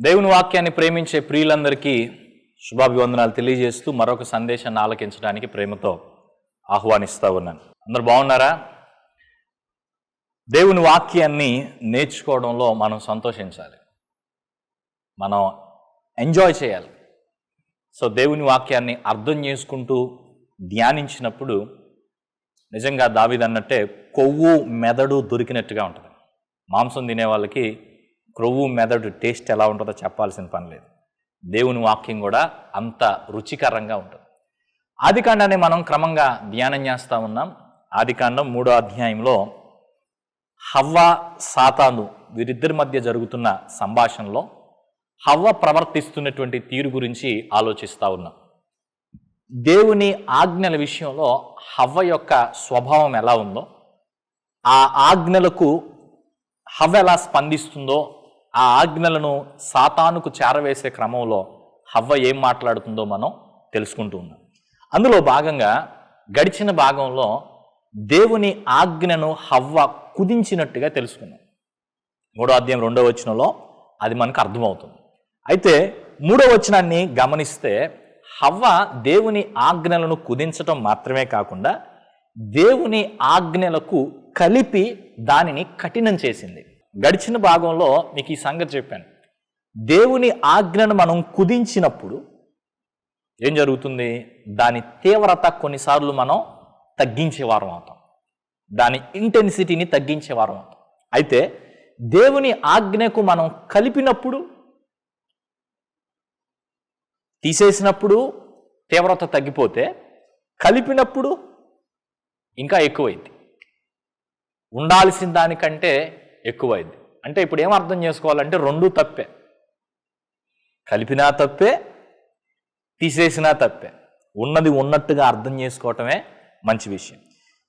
దేవుని వాక్యాన్ని ప్రేమించే ప్రియులందరికీ శుభాభివందనాలు తెలియజేస్తూ మరొక సందేశాన్ని ఆలకించడానికి ప్రేమతో ఆహ్వానిస్తూ ఉన్నాను. అందరు బాగున్నారా? దేవుని వాక్యాన్ని నేర్చుకోవడంలో మనం సంతోషించాలి. మనం ఎంజాయ్ చేయాలి. సో దేవుని వాక్యాన్ని అర్థం చేసుకుంటూ ధ్యానించినప్పుడు నిజంగా దావిదన్నట్టే కొవ్వు మెదడు దొరికినట్టుగా ఉంటుంది. మాంసం తినే వాళ్ళకి క్రొవ్వు మెదడు టేస్ట్ ఎలా ఉంటుందో చెప్పాల్సిన పని లేదు. దేవుని వాక్యం కూడా అంత రుచికరంగా ఉంటుంది. ఆదికాండాన్ని మనం క్రమంగా ధ్యానం చేస్తూ ఉన్నాం. ఆదికాండం మూడో అధ్యాయంలో హవ్వ సాతాను వీరిద్దరి మధ్య జరుగుతున్న సంభాషణలో హవ్వ ప్రవర్తిస్తున్నటువంటి తీరు గురించి ఆలోచిస్తూ ఉన్నాం. దేవుని ఆజ్ఞల విషయంలో హవ్వ యొక్క స్వభావం ఎలా ఉందో ఆ ఆజ్ఞలకు హవ్వ ఎలా స్పందిస్తుందో ఆ ఆజ్ఞలను సాతానుకు చేరవేసే క్రమంలో హవ్వ ఏం మాట్లాడుతుందో మనం తెలుసుకుంటూ ఉన్నాం. అందులో భాగంగా గడిచిన భాగంలో దేవుని ఆజ్ఞను హవ్వ కుదించినట్టుగా తెలుసుకున్నాం. మూడో అధ్యాయం రెండో వచనంలో అది మనకు అర్థమవుతుంది. అయితే మూడో వచనాన్ని గమనిస్తే హవ్వ దేవుని ఆజ్ఞలను కుదించటం మాత్రమే కాకుండా దేవుని ఆజ్ఞలకు కలిపి దానిని కఠినం చేసింది. గడిచిన భాగంలో మీకు ఈ సంగతి చెప్పాను. దేవుని ఆజ్ఞను మనం కుదించినప్పుడు ఏం జరుగుతుంది? దాని తీవ్రత కొన్నిసార్లు మనం తగ్గించేవారం అవుతాం. దాని ఇంటెన్సిటీని తగ్గించేవారం అవుతాం. అయితే దేవుని ఆజ్ఞకు మనం కలిపినప్పుడు తీసేసినప్పుడు తీవ్రత తగ్గిపోతే కలిపినప్పుడు ఇంకా ఎక్కువైంది ఉండాల్సిన దానికంటే ఎక్కువైంది. అంటే ఇప్పుడు ఏం అర్థం చేసుకోవాలంటే రెండు తప్పే. కలిపినా తప్పే తీసేసినా తప్పే. ఉన్నది ఉన్నట్టుగా అర్థం చేసుకోవటమే మంచి విషయం.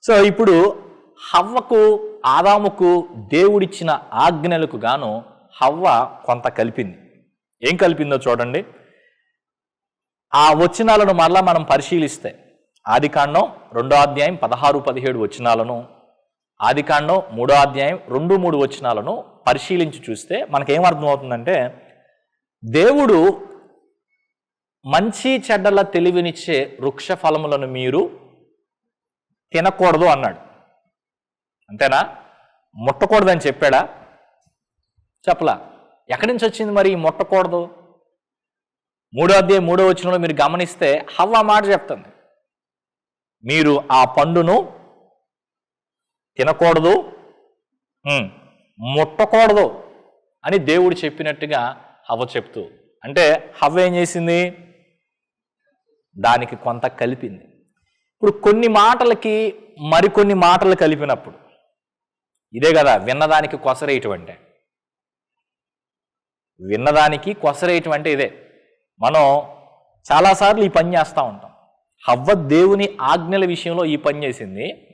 సో ఇప్పుడు హవ్వకు ఆదాముకు దేవుడిచ్చిన ఆజ్ఞలకు గాను హవ్వ కొంత కలిపింది. ఏం కలిపిందో చూడండి. ఆ వచనాలను మరలా మనం పరిశీలిస్తే ఆదికాండం రెండో అధ్యాయం పదహారు పదిహేడు వచనాలను ఆదికాండం మూడో అధ్యాయం రెండు మూడు వచనాలను పరిశీలించి చూస్తే మనకేం అర్థమవుతుందంటే దేవుడు మంచి చెడ్డల తెలివినిచ్చే వృక్ష ఫలములను మీరు తినకూడదు అన్నాడు. అంతేనా? ముట్టకూడదని చెప్పాడా? చెప్పలా. ఎక్కడి నుంచి వచ్చింది మరి ఈ ముట్టకూడదు? మూడో అధ్యాయం మూడో వచనంలో మీరు గమనిస్తే హవ్వ మాట చెప్తుంది. మీరు ఆ పండును తినకూడదు. ముట్టకూడదు అని దేవుడు చెప్పినట్టుగా హవ్వ చెప్తూ. అంటే హవ్వ ఏం చేసింది? దానికి కొంత కలిపింది. ఇప్పుడు కొన్ని మాటలకి మరికొన్ని మాటలు కలిపినప్పుడు. ఇదే కదా విన్నదానికి కొసరేయటం అంటే విన్నదానికి కొసరేయటం అంటే ఇదే. మనం చాలాసార్లు ఈ పని చేస్తూ ఉంటాం. హవ్వ దేవుని ఆజ్ఞల విషయంలో ఈ పని చేసింది.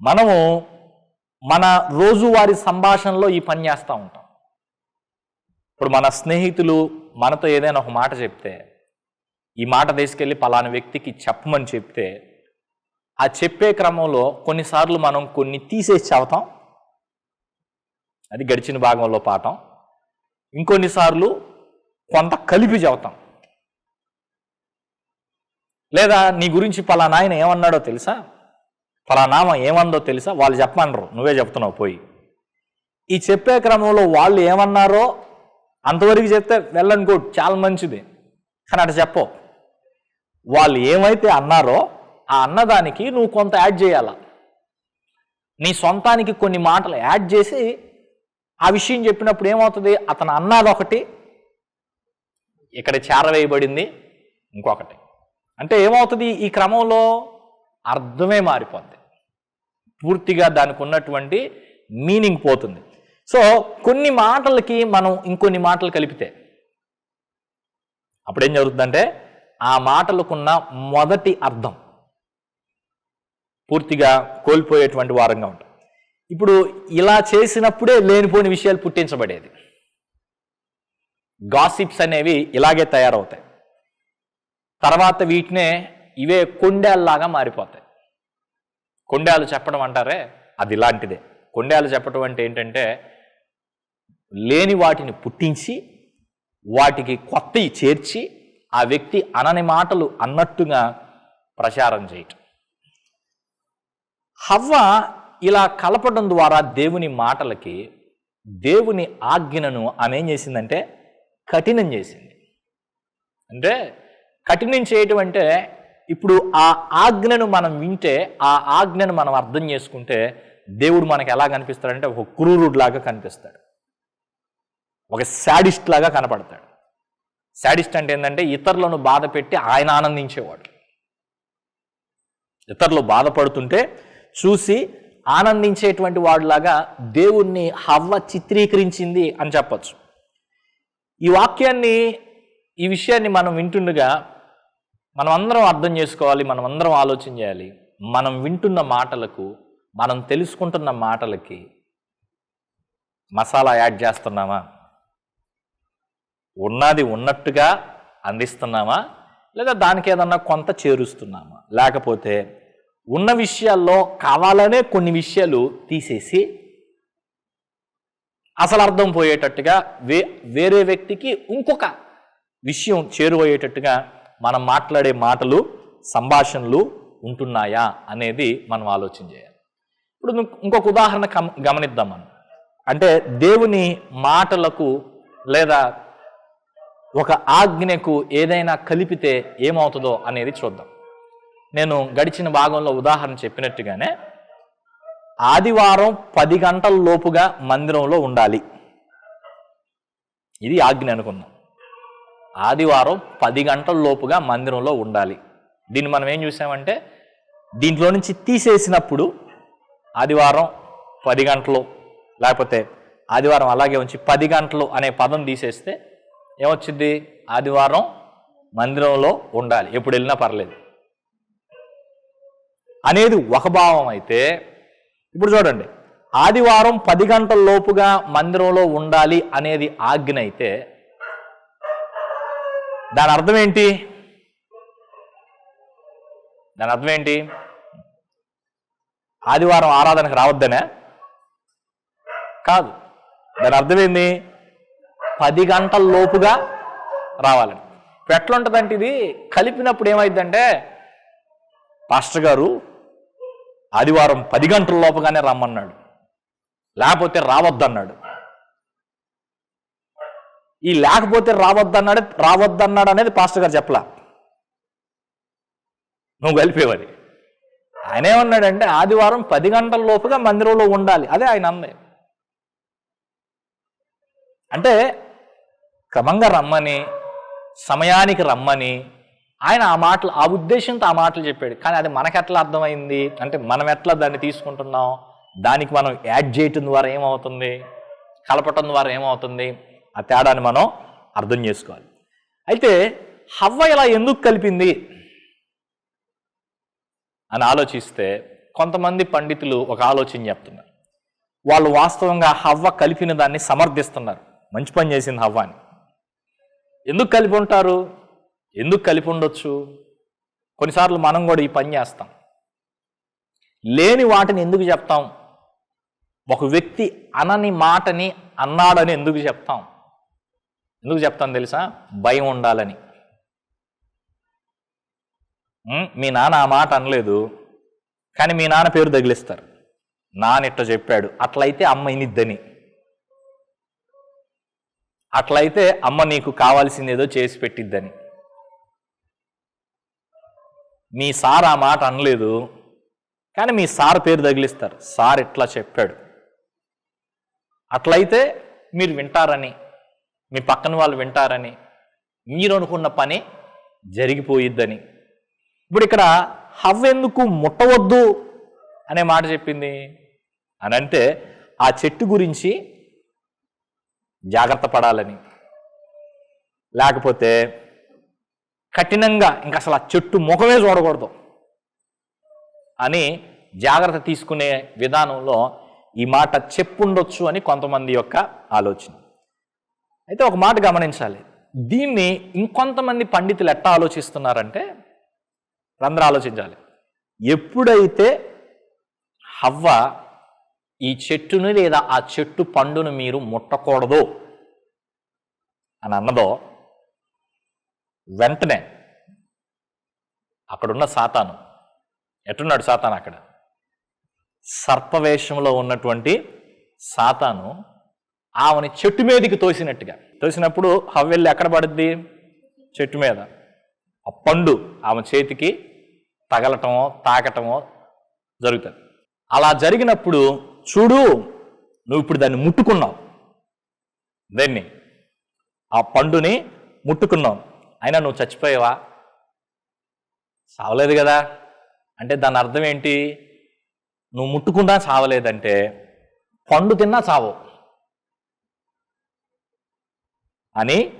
మనము మన రోజువారి సంభాషణలో ఈ పని చేస్తూ ఉంటాం. ఇప్పుడు మన స్నేహితులు మనతో ఏదైనా ఒక మాట చెప్తే ఈ మాట తీసుకెళ్ళి పలానా వ్యక్తికి చెప్పమని చెప్తే ఆ చెప్పే క్రమంలో కొన్నిసార్లు మనం కొన్ని తీసేసి చెబుతాం అది గడిచిన భాగంలో పాఠం. ఇంకొన్నిసార్లు కొంత కలిపి చెబుతాం లేదా నీ గురించి పలానా ఆయన ఏమన్నాడో తెలుసా? పలానామ ఏమందో తెలుసా? వాళ్ళు చెప్పమనరు నువ్వే చెప్తున్నావు పోయి. ఈ చెప్పే క్రమంలో వాళ్ళు ఏమన్నారో అంతవరకు చెప్తే వెళ్ళని గుడ్ చాలా మంచిది. కానీ అటు చెప్పవు వాళ్ళు ఏమైతే అన్నారో ఆ అన్నదానికి నువ్వు కొంత యాడ్ చేయాల? నీ సొంతానికి కొన్ని మాటలు యాడ్ చేసి ఆ విషయం చెప్పినప్పుడు ఏమవుతుంది? అతను అన్నది ఒకటి ఇక్కడ చేరవేయబడింది ఇంకొకటి. అంటే ఏమవుతుంది? ఈ క్రమంలో అర్థమే మారిపోద్ది. పూర్తిగా దానికి ఉన్నటువంటి మీనింగ్ పోతుంది. సో కొన్ని మాటలకి మనం ఇంకొన్ని మాటలు కలిపితే అప్పుడేం జరుగుతుందంటే ఆ మాటలకున్న మొదటి అర్థం పూర్తిగా కోల్పోయేటువంటి వారంగా ఉంటుంది. ఇప్పుడు ఇలా చేసినప్పుడే లేనిపోని విషయాలు పుట్టించబడేది. గాసిప్స్ అనేవి ఇలాగే తయారవుతాయి. తర్వాత వీటినే ఇవే కొండేల్లాగా మారిపోతాయి. కొండాలు చెప్పడం అంటారే? అది ఇలాంటిదే. కొండాలు చెప్పడం అంటే ఏంటంటే లేని వాటిని పుట్టించి వాటికి కొత్తవి చేర్చి ఆ వ్యక్తి అనని మాటలు అన్నట్టుగా ప్రచారం చేయటం. హవ్వ ఇలా కలపడం ద్వారా దేవుని మాటలకి దేవుని ఆజ్ఞను ఆమె ఏం చేసిందంటే కఠినం చేసింది. అంటే కఠినం చేయటం అంటే ఇప్పుడు ఆ ఆజ్ఞను మనం వింటే ఆ ఆజ్ఞను మనం అర్థం చేసుకుంటే దేవుడు మనకు ఎలా కనిపిస్తాడంటే ఒక క్రూరుడిలాగా కనిపిస్తాడు. ఒక శాడిస్ట్ లాగా కనపడతాడు. శాడిస్ట్ అంటే ఏంటంటే ఇతరులను బాధ పెట్టి ఆయన ఆనందించేవాడు. ఇతరులు బాధపడుతుంటే చూసి ఆనందించేటువంటి వాడిలాగా దేవుణ్ణి హవ్వ చిత్రీకరించింది అని చెప్పచ్చు. ఈ వాక్యాన్ని ఈ విషయాన్ని మనం వింటుండగా మనం అందరం అర్థం చేసుకోవాలి మనం అందరం ఆలోచన చేయాలి. మనం వింటున్న మాటలకు మనం తెలుసుకుంటున్న మాటలకి మసాలా యాడ్ చేస్తున్నామా? ఉన్నది ఉన్నట్టుగా అందిస్తున్నామా? లేదా దానికి ఏదన్నా కొంత చేరుస్తున్నామా? లేకపోతే ఉన్న విషయాల్లో కావాలనే కొన్ని విషయాలు తీసేసి అసలు అర్థం పోయేటట్టుగా వే వేరే వ్యక్తికి ఇంకొక విషయం చేరువయ్యేటట్టుగా మనం మాట్లాడే మాటలు సంభాషణలు ఉంటున్నాయా అనేది మనం ఆలోచన చేయాలి. ఇప్పుడు ఇంకొక ఉదాహరణ గమనిద్దాం మనం. అంటే దేవుని మాటలకు లేదా ఒక ఆజ్ఞకు ఏదైనా కలిపితే ఏమవుతుందో అనేది చూద్దాం. నేను గడిచిన భాగంలో ఉదాహరణ చెప్పినట్టుగానే ఆదివారం పది గంటల లోపుగా మందిరంలో ఉండాలి. ఇది ఆజ్ఞ అనుకుందాం. ఆదివారం పది గంటల లోపుగా మందిరంలో ఉండాలి. దీన్ని మనం ఏం చూసామంటే దీంట్లో నుంచి తీసేసినప్పుడు ఆదివారం పది గంటలు లేకపోతే ఆదివారం అలాగే ఉంచి పది గంటలు అనే పదం తీసేస్తే ఏమొచ్చింది? ఆదివారం మందిరంలో ఉండాలి. ఎప్పుడు వెళ్ళినా పర్లేదు. అనేది ఒక భావం అయితే ఇప్పుడు చూడండి. ఆదివారం పది గంటల లోపుగా మందిరంలో ఉండాలి అనేది ఆజ్ఞ అయితే దాని అర్థం ఏంటి? దాని అర్థం ఏంటి? ఆదివారం ఆరాధనకు రావద్దనే? కాదు. దాని అర్థం ఏంది? పది గంటల లోపుగా రావాలని. ఇప్పుడు ఇది కలిపినప్పుడు ఏమైందంటే పాస్టర్ గారు ఆదివారం పది గంటల లోపుగానే రమ్మన్నాడు. లేకపోతే రావద్దన్నాడు. ఈ లేకపోతే రావద్దన్నాడే రావద్దన్నాడు అనేది పాస్టర్ గారు చెప్పలా. నువ్వు కలిపేవది ఆయన ఏమన్నాడంటే ఆదివారం పది గంటల లోపుగా మందిరంలో ఉండాలి. అదే ఆయన అంది అంటే క్రమంగా రమ్మని సమయానికి రమ్మని ఆయన ఆ మాటలు ఆ ఉద్దేశంతో ఆ మాటలు చెప్పాడు. కానీ అది మనకు ఎట్లా అర్థమైంది? అంటే మనం ఎట్లా దాన్ని తీసుకుంటున్నాం? దానికి మనం యాడ్ చేయటం ద్వారా ఏమవుతుంది? కలపటం ద్వారా ఏమవుతుంది? ఆ తేడాన్ని మనం అర్థం చేసుకోవాలి. అయితే హవ్వ ఇలా ఎందుకు కలిపింది? అని ఆలోచిస్తే కొంతమంది పండితులు ఒక ఆలోచన చెప్తున్నారు. వాళ్ళు వాస్తవంగా హవ్వ కలిపిన దాన్ని సమర్థిస్తున్నారు. మంచి పని చేసింది హవ్వ అని. ఎందుకు కలిపి ఉంటారు? ఎందుకు కలిపి ఉండొచ్చు? కొన్నిసార్లు మనం కూడా ఈ పని చేస్తాం. లేని వాటిని ఎందుకు చెప్తాం? ఒక వ్యక్తి అనని మాటని అన్నాడని ఎందుకు చెప్తాం? ఎందుకు చెప్తాను తెలుసా? భయం ఉండాలని. మీ నాన్న ఆ మాట అనలేదు కానీ మీ నాన్న పేరు తగిలిస్తారు. నాన్న ఇట్ట చెప్పాడు అట్లయితే అమ్మ ఇనిద్దని. అట్లయితే అమ్మ నీకు కావాల్సిందేదో చేసి పెట్టిద్దని. మీ సార్ ఆ మాట అనలేదు కానీ మీ సార్ పేరు తగిలిస్తారు. సార్ ఇట్లా చెప్పాడు. అట్లయితే మీరు వింటారని. మీ పక్కన వాళ్ళు వింటారని మీరు అనుకున్న పని జరిగిపోయిద్దని. ఇప్పుడు ఇక్కడ హవ్వెందుకు ముట్టవద్దు అనే మాట చెప్పింది అని అంటే ఆ చెట్టు గురించి జాగ్రత్త పడాలని. లేకపోతే కఠినంగా ఇంకా అసలు ఆ చెట్టు ముఖమే చూడకూడదు అని జాగ్రత్త తీసుకునే విధానంలో ఈ మాట చెప్పుండొచ్చు అని కొంతమంది యొక్క ఆలోచన. అయితే ఒక మాట గమనించాలి. దీన్ని ఇంకొంతమంది పండితులు ఎట్లా ఆలోచిస్తున్నారంటే రంధ్ర ఆలోచించాలి. ఎప్పుడైతే హవ్వ ఈ చెట్టును లేదా ఆ చెట్టు పండును మీరు ముట్టకూడదు అని అన్నదో వెంటనే అక్కడున్న సాతాను ఎట్టున్నాడు సాతాను అక్కడ? సర్పవేషంలో ఉన్నటువంటి సాతాను ఆమెని చెట్టు మీదకి తోసినట్టుగా. తోసినప్పుడు హవ్వెళ్ళి ఎక్కడ పడుద్ది? చెట్టు మీద. ఆ పండు ఆమె చేతికి తగలటమో తాకటమో జరుగుతుంది. అలా జరిగినప్పుడు చూడు నువ్వు ఇప్పుడు దాన్ని ముట్టుకున్నావు. దాన్ని? ఆ పండుని ముట్టుకున్నావు. అయినా నువ్వు చచ్చిపోయావా? సావలేదు కదా? అంటే దాని అర్థం ఏంటి? నువ్వు ముట్టుకున్నా చావలేదంటే పండు తిన్నా చావు అని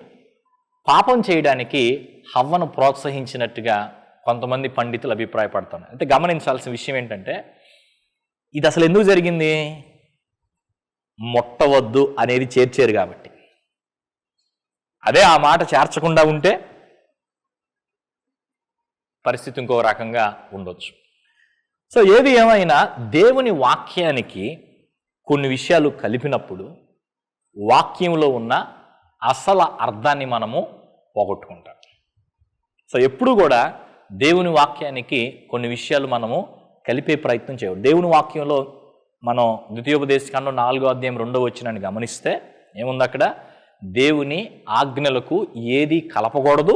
పాపం చేయడానికి హవ్వను ప్రోత్సహించినట్టుగా కొంతమంది పండితులు అభిప్రాయపడుతున్నారు. అంటే గమనించాల్సిన విషయం ఏంటంటే ఇది అసలు ఎందుకు జరిగింది? మొట్టవద్దు అనేది చేర్చారు కాబట్టి. అదే ఆ మాట చేర్చకుండా ఉంటే పరిస్థితి ఇంకో రకంగా ఉండొచ్చు. సో ఏది ఏమైనా దేవుని వాక్యానికి కొన్ని విషయాలు కలిపినప్పుడు వాక్యంలో ఉన్న అసలు అర్థాన్ని మనము పోగొట్టుకుంటాం. సో ఎప్పుడు కూడా దేవుని వాక్యానికి కొన్ని విషయాలు మనము కలిపే ప్రయత్నం చేయవు దేవుని వాక్యంలో మనం ద్వితీయోపదేశకంలో నాలుగో అధ్యాయం రెండో వచ్చినని గమనిస్తే ఏముంది అక్కడ? దేవుని ఆజ్ఞలకు ఏది కలపకూడదు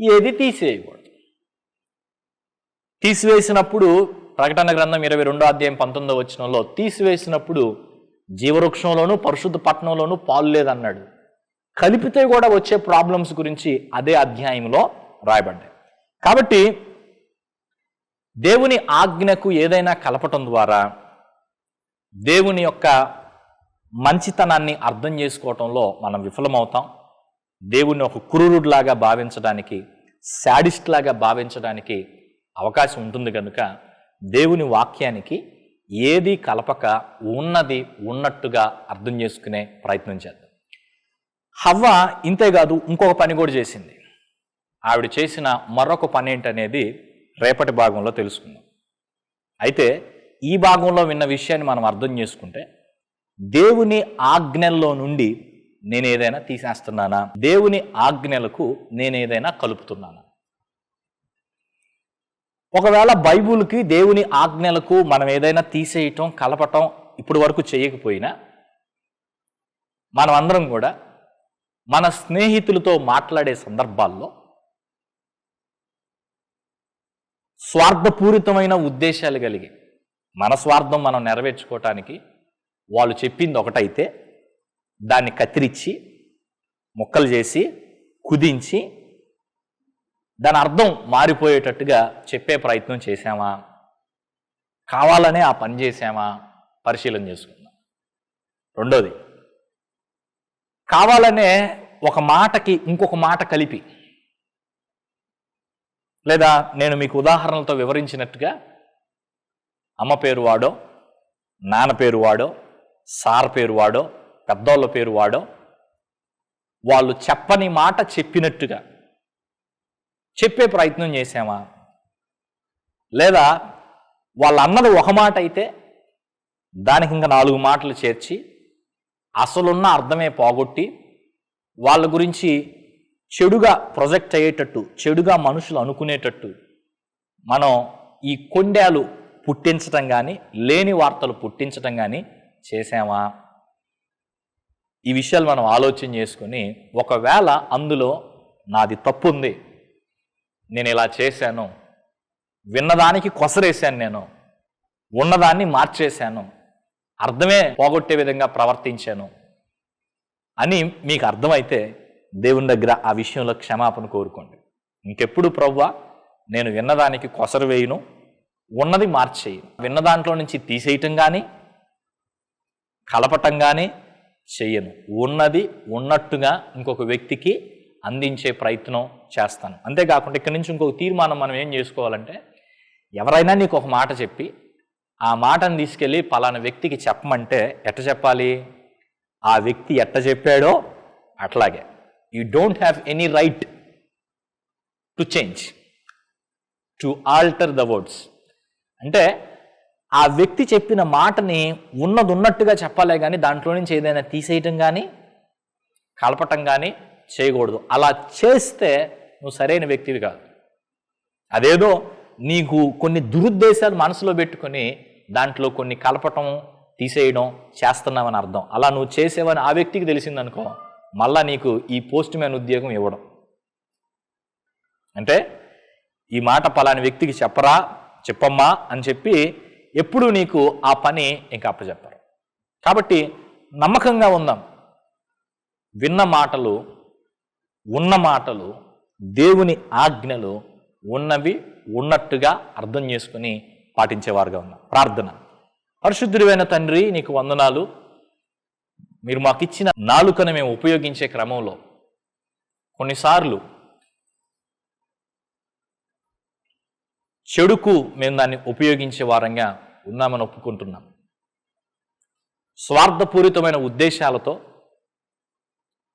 ఏది తీసేయకూడదు తీసివేసినప్పుడు ప్రకటన గ్రంథం ఇరవై రెండో అధ్యాయం పంతొమ్మిదో వచ్చినంలో తీసివేసినప్పుడు జీవవృక్షంలోనూ పరిశుద్ధ పట్టణంలోనూ పాలు లేదన్నాడు. కలిపితే కూడా వచ్చే ప్రాబ్లమ్స్ గురించి అదే అధ్యాయంలో రాయబడ్డాయి. కాబట్టి దేవుని ఆజ్ఞకు ఏదైనా కలపటం ద్వారా దేవుని యొక్క మంచితనాన్ని అర్థం చేసుకోవటంలో మనం విఫలమవుతాం. దేవుని ఒక క్రూరుడిలాగా భావించడానికి శాడిస్ట్ లాగా భావించడానికి అవకాశం ఉంటుంది కనుక దేవుని వాక్యానికి ఏది కలపక ఉన్నది ఉన్నట్టుగా అర్థం చేసుకునే ప్రయత్నం చేద్దాం. హవ్వ ఇంతేకాదు ఇంకొక పని కూడా చేసింది. ఆవిడ చేసిన మరొక పని ఏంటనేది రేపటి భాగంలో తెలుసుకుందాం. అయితే ఈ భాగంలో విన్న విషయాన్ని మనం అర్థం చేసుకుంటే దేవుని ఆజ్ఞల్లో నుండి నేను ఏదైనా తీసేస్తున్నానా? దేవుని ఆజ్ఞలకు నేను ఏదైనా కలుపుతున్నానా? ఒకవేళ బైబుల్కి దేవుని ఆజ్ఞలకు మనం ఏదైనా తీసేయటం కలపటం ఇప్పుడు వరకు చేయకపోయినా మనం అందరం కూడా మన స్నేహితులతో మాట్లాడే సందర్భాల్లో స్వార్థపూరితమైన ఉద్దేశాలు కలిగి మన స్వార్థం మనం నెరవేర్చుకోవటానికి వాళ్ళు చెప్పింది ఒకటైతే దాన్ని కత్తిరించి ముక్కలు చేసి కుదించి దాని అర్థం మారిపోయేటట్టుగా చెప్పే ప్రయత్నం చేశామా? కావాలనే ఆ పని చేశామా? పరిశీలన చేసుకుందాం. రెండోది కావాలనే ఒక మాటకి ఇంకొక మాట కలిపి లేదా నేను మీకు ఉదాహరణలతో వివరించినట్టుగా అమ్మ పేరు వాడో నాన్న పేరు వాడో సార్ పేరు వాడో పెద్దోళ్ళ పేరు వాడో వాళ్ళు చెప్పని మాట చెప్పినట్టుగా చెప్పే ప్రయత్నం చేసామా లేదా వాళ్ళు అన్నది ఒక మాట అయితే దానికి ఇంకా నాలుగు మాటలు చేర్చి అసలున్న అర్థమే పోగొట్టి వాళ్ళ గురించి చెడుగా ప్రొజెక్ట్ అయ్యేటట్టు చెడుగా మనుషులు అనుకునేటట్టు మనం ఈ కొండాలు పుట్టించటం కానీ లేని వార్తలు పుట్టించటం కానీ చేసామా ఈ విషయాలు మనం ఆలోచన చేసుకొని ఒకవేళ అందులో నాది తప్పు ఉంది నేను ఇలా చేశాను. విన్నదానికి కొసరేశాను నేను. ఉన్నదాన్ని మార్చేశాను. అర్థమే పోగొట్టే విధంగా ప్రవర్తించాను అని మీకు అర్థమైతే దేవుని దగ్గర ఆ విషయంలో క్షమాపణ కోరుకోండి. ఇంకెప్పుడు ప్రవ్వా నేను విన్నదానికి కొసరు వేయను ఉన్నది మార్చేయను. విన్న దాంట్లో నుంచి తీసేయటం కానీ కలపటం కానీ చెయ్యను ఉన్నది ఉన్నట్టుగా ఇంకొక వ్యక్తికి అందించే ప్రయత్నం చేస్తాను. అంతేకాకుండా ఇక్కడి నుంచి ఇంకొక తీర్మానం మనం ఏం చేసుకోవాలంటే ఎవరైనా నీకు ఒక మాట చెప్పి ఆ మాటను తీసుకెళ్ళి పలానా వ్యక్తికి చెప్పమంటే ఎట్ట చెప్పాలి? ఆ వ్యక్తి ఎట్ట చెప్పాడో అట్లాగే. You don't have any right to change to alter the words అంటే ఆ వ్యక్తి చెప్పిన మాటని ఉన్నది ఉన్నట్టుగా చెప్పాలే కానీ దాంట్లో నుంచి ఏదైనా తీసేయటం కానీ కలపటం కానీ చేయకూడదు. అలా చేస్తే నువ్వు సరైన వ్యక్తివి కాదు. అదేదో నీకు కొన్ని దురుద్దేశాలు మనసులో పెట్టుకొని దాంట్లో కొన్ని కలపటం తీసేయడం చేస్తున్నావని అర్థం. అలా నువ్వు చేసేవని ఆ వ్యక్తికి తెలిసిందనుకో మళ్ళా నీకు ఈ పోస్ట్ మ్యాన్ ఉద్యోగం ఇవ్వడం. అంటే ఈ మాట పలాని వ్యక్తికి చెప్పరా చెప్పమ్మా అని చెప్పి ఎప్పుడు నీకు ఆ పని ఇంకా అప్పచెప్పరు. కాబట్టి నమ్మకంగా ఉందాం. విన్న మాటలు ఉన్న మాటలు దేవుని ఆజ్ఞలు ఉన్నవి ఉన్నట్టుగా అర్థం చేసుకుని పాటించేవారుగా ఉన్నాం. ప్రార్థన. పరిశుద్ధుడివైన తండ్రి నీకు వందనాలు. మీరు మాకు ఇచ్చిన నాలుకను మేము ఉపయోగించే క్రమంలో కొన్నిసార్లు చెడుకు మేము దాన్ని ఉపయోగించే వారంగా ఉన్నామని ఒప్పుకుంటున్నాం. స్వార్థపూరితమైన ఉద్దేశాలతో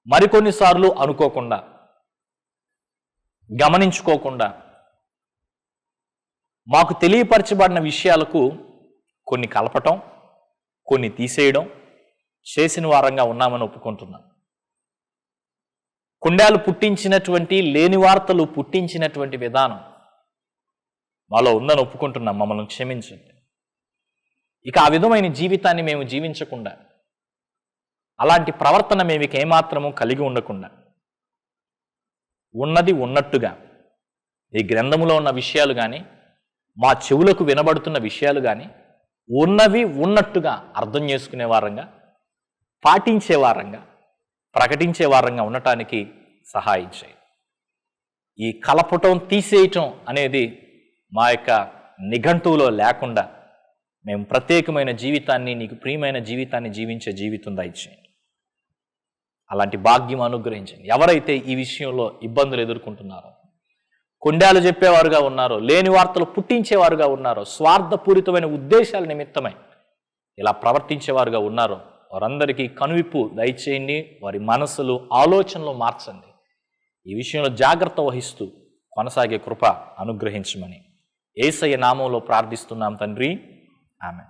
మరికొన్నిసార్లు అనుకోకుండా గమనించుకోకుండా మాకు తెలియపరచబడిన విషయాలకు కొన్ని కలపటం కొన్ని తీసేయడం చేసిన వారంగా ఉన్నామని ఒప్పుకుంటున్నాం కుండాలు పుట్టించినటువంటి లేని వార్తలు పుట్టించినటువంటి విధానం మాలో ఉందని ఒప్పుకుంటున్నాం. మమ్మల్ని క్షమించండి. ఇక ఆ విధమైన జీవితాన్ని మేము జీవించకుండా అలాంటి ప్రవర్తన మేము ఏమాత్రము కలిగి ఉండకుండా ఉన్నది ఉన్నట్టుగా ఈ గ్రంథములో ఉన్న విషయాలు కానీ మా చెవులకు వినబడుతున్న విషయాలు కానీ ఉన్నవి ఉన్నట్టుగా అర్థం చేసుకునే వారంగా పాటించే వారంగా ప్రకటించే వారంగా ఉండటానికి సహాయించాయి. ఈ కలపటం తీసేయటం అనేది మా యొక్క నిఘంటువులో లేకుండా మేము ప్రత్యేకమైన జీవితాన్ని నీకు ప్రియమైన జీవితాన్ని జీవించే జీవితం దయచేయండి అలాంటి భాగ్యం అనుగ్రహించండి. ఎవరైతే ఈ విషయంలో ఇబ్బందులు ఎదుర్కొంటున్నారో కొండాలు చెప్పేవారుగా ఉన్నారో లేని వార్తలు పుట్టించేవారుగా ఉన్నారో స్వార్థపూరితమైన ఉద్దేశాల నిమిత్తమై ఇలా ప్రవర్తించేవారుగా ఉన్నారో వారందరికీ కనువిప్పు దయచేయండి వారి మనసులు ఆలోచనలు మార్చండి. ఈ విషయంలో జాగ్రత్త వహిస్తూ కొనసాగే కృప అనుగ్రహించమని ఏసయ్య నామంలో ప్రార్థిస్తున్నాం తండ్రి. ఆమె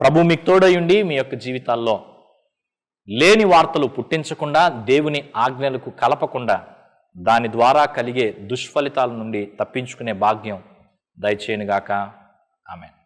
ప్రభు మీకు తోడయుండి మీ యొక్క జీవితాల్లో లేని వార్తలు పుట్టించకుండా దేవుని ఆజ్ఞలకు కలపకుండా దాని ద్వారా కలిగే దుష్ఫలితాల నుండి తప్పించుకునే భాగ్యం దయచేయనుగాక. ఆమె